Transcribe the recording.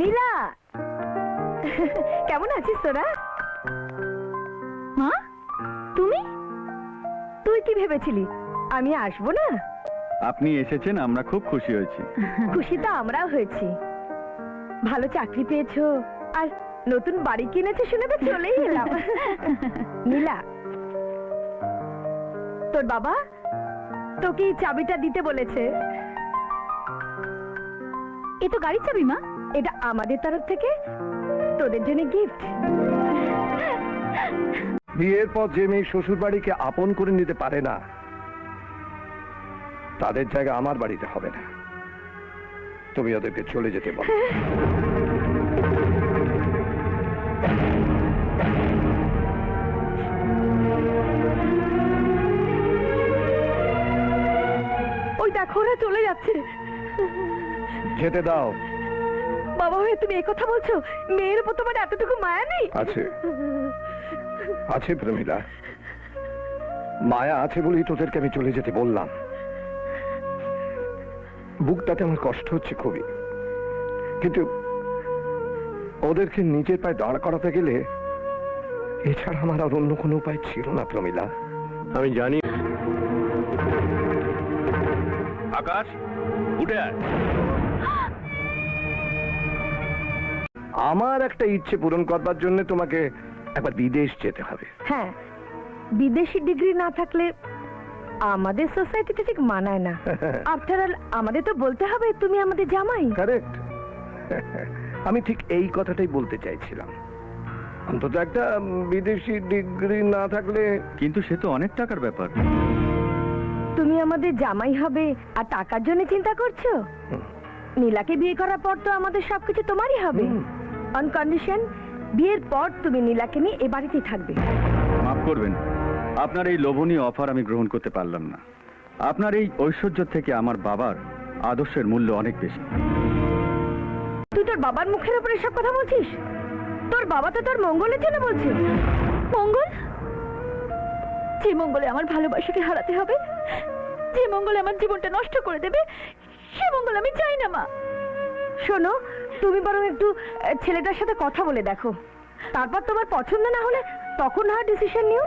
নীলা! কেমন আছিস তোরা? মা তুমি? তুই কি ভেবেছিলি? আমি আসব না? আপনি এসেছেন আমরা খুব খুশি হয়েছি। খুশি তো আমরাও হয়েছি। ভালো চাকরি পেয়েছ আর নতুন বাড়ি কিনেছো শুনে তো চলেই এলাম। নীলা তোর বাবা তোকে চাবিটা দিতে বলেছে। এ তো গাড়ির চাবি মা। এটা আমাদের তরফ থেকে তোদের জন্য গিফট বিয়ের পর যে মেয়ে শ্বশুর বাড়িকে আপন করে নিতে পারে না তাদের জায়গা আমার বাড়িতে হবে না। তুমি ওদেরকে চলে যেতে বলো। ওই দেখো ওরা চলে যাচ্ছে। যেতে দাও। বাবা হয়ে তুমি এই কথা বলছো? মেয়ের উপর তোমার এতটুকু মায়া নেই? আছে। আছে প্রমিলা। মায়া আছে বলেই তোদেরকে আমি চলে যেতে বললাম। বুকটাতে আমার কষ্ট হচ্ছে খুবই। কিন্তু ওদেরকে নিজের পায়ে দাঁড় করাতে গেলে এছাড়া আমার আর অন্য কোনো উপায় ছিল না প্রমিলা। আমি জানি। আকাশ উঠে আয়। আমার একটা ইচ্ছে পূরণ করবার জন্য তোমাকে একবার বিদেশ যেতে হবে। হ্যাঁ বিদেশি ডিগ্রি না থাকলে আমাদের সোসাইটিতে ঠিক মানায় না। আফটার অল আমাদের তো বলতে হবে তুমি আমাদের জামাই। কারেক্ট আমি ঠিক এই কথাটাই বলতে চাইছিলাম। অন্তত একটা বিদেশি ডিগ্রি না থাকলে কিন্তু সে তো অনেক টাকার ব্যাপার। তুমি আমাদের জামাই হবে আর টাকার জন্য চিন্তা করছ? নীলাকে বিয়ে করার পর তো আমাদের সবকিছু তোমারই হবে। অন কন্ডিশন বিয়ের পর তুমি নীলাকে নিয়ে এ বাড়িতেই থাকবে। মাফ করবেন আপনার এই লোভনীয় অফার আমি গ্রহণ করতে পারলাম না। আপনার এই ঐশ্বর্য থেকে আমার বাবার আদর্শের মূল্য অনেক বেশি। তুই তোর বাবার মুখের উপরে সব কথা বলছিস? তোর বাবা তো তোর মঙ্গলের জন্য বলছে। মঙ্গল? যে মঙ্গলে আমার ভালোবাসাকে হারাতে হবে যে মঙ্গলে আমার জীবনটা নষ্ট করে দেবে সে মঙ্গল আমি চাই না মা। শোনো তুমি বরং একটু ছেলেটার সাথে কথা বলে দেখো। তারপর তোমার পছন্দ না হলে তখন না ডিসিশন নিও